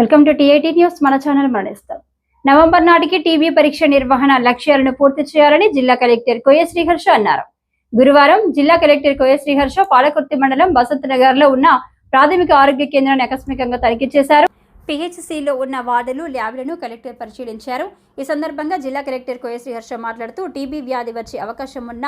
Welcome to TIT news. మన channel మరణిస్తాం. November నాటికి టీబీ పరీక్ష నిర్వహణ లక్ష్యాలను పూర్తి చేయాలని జిల్లా కలెక్టర్ కోయ శ్రీహర్ష అన్నారు. గురువారం జిల్లా కలెక్టర్ కోయ శ్రీహర్ష పాలకుర్తి మండలం బసంత్ నగర్లో ఉన్న ప్రాథమిక ఆరోగ్య కేంద్రాన్ని ఆకస్మికంగా తనిఖీ చేశారు. పిహెచ్సిలో ఉన్న వార్డులు ల్యాబ్లను కలెక్టర్ పరిశీలించారు. ఈ సందర్భంగా జిల్లా కలెక్టర్ కోయ శ్రీహర్ష మాట్లాడుతూ టీబీ వ్యాధి వచ్చే అవకాశం ఉన్న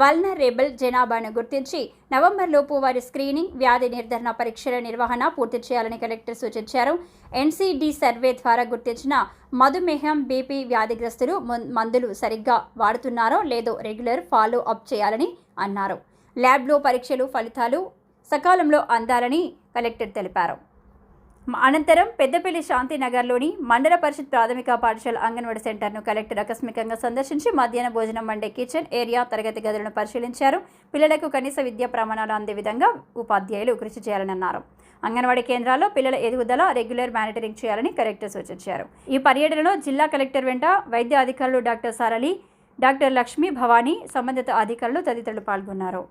వల్నరేబుల్ జనాభాను గుర్తించి నవంబర్ లోపు వారి స్క్రీనింగ్ వ్యాధి నిర్ధారణ పరీక్షల నిర్వహణ పూర్తి చేయాలని కలెక్టర్ సూచించారు. ఎన్సీడీ సర్వే ద్వారా గుర్తించిన మధుమేహం బీపీ వ్యాధిగ్రస్తులు మందులు సరిగ్గా వాడుతున్నారో లేదో రెగ్యులర్ ఫాలో అప్ చేయాలని అన్నారు. ల్యాబ్లో పరీక్షలు ఫలితాలు సకాలంలో అందాలని కలెక్టర్ తెలిపారు. అనంతరం పెద్దపల్లి శాంతినగర్లోని మండల పరిషత్ ప్రాథమిక పాఠశాల అంగన్వాడీ సెంటర్ను కలెక్టర్ ఆకస్మికంగా సందర్శించి మధ్యాహ్న భోజనం వండే కిచెన్ ఏరియా తరగతి గదులను పరిశీలించారు. పిల్లలకు కనీస విద్యా ప్రమాణాలు అందే విధంగా ఉపాధ్యాయులు కృషి చేయాలని అన్నారు. అంగన్వాడీ కేంద్రాల్లో పిల్లల ఎదుగుదల రెగ్యులర్ మానిటరింగ్ చేయాలని కలెక్టర్ సూచించారు. ఈ పర్యటనలో జిల్లా కలెక్టర్ వెంట వైద్య అధికారులు డాక్టర్ సారలి డాక్టర్ లక్ష్మీ భవానీ సంబంధిత అధికారులు తదితరులు పాల్గొన్నారు.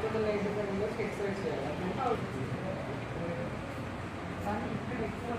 ఫోటోలు అయితే దానిలో ఎక్స్ప్రెస్ చేయాలి. కానీ ఇక్కడ ఎక్కువ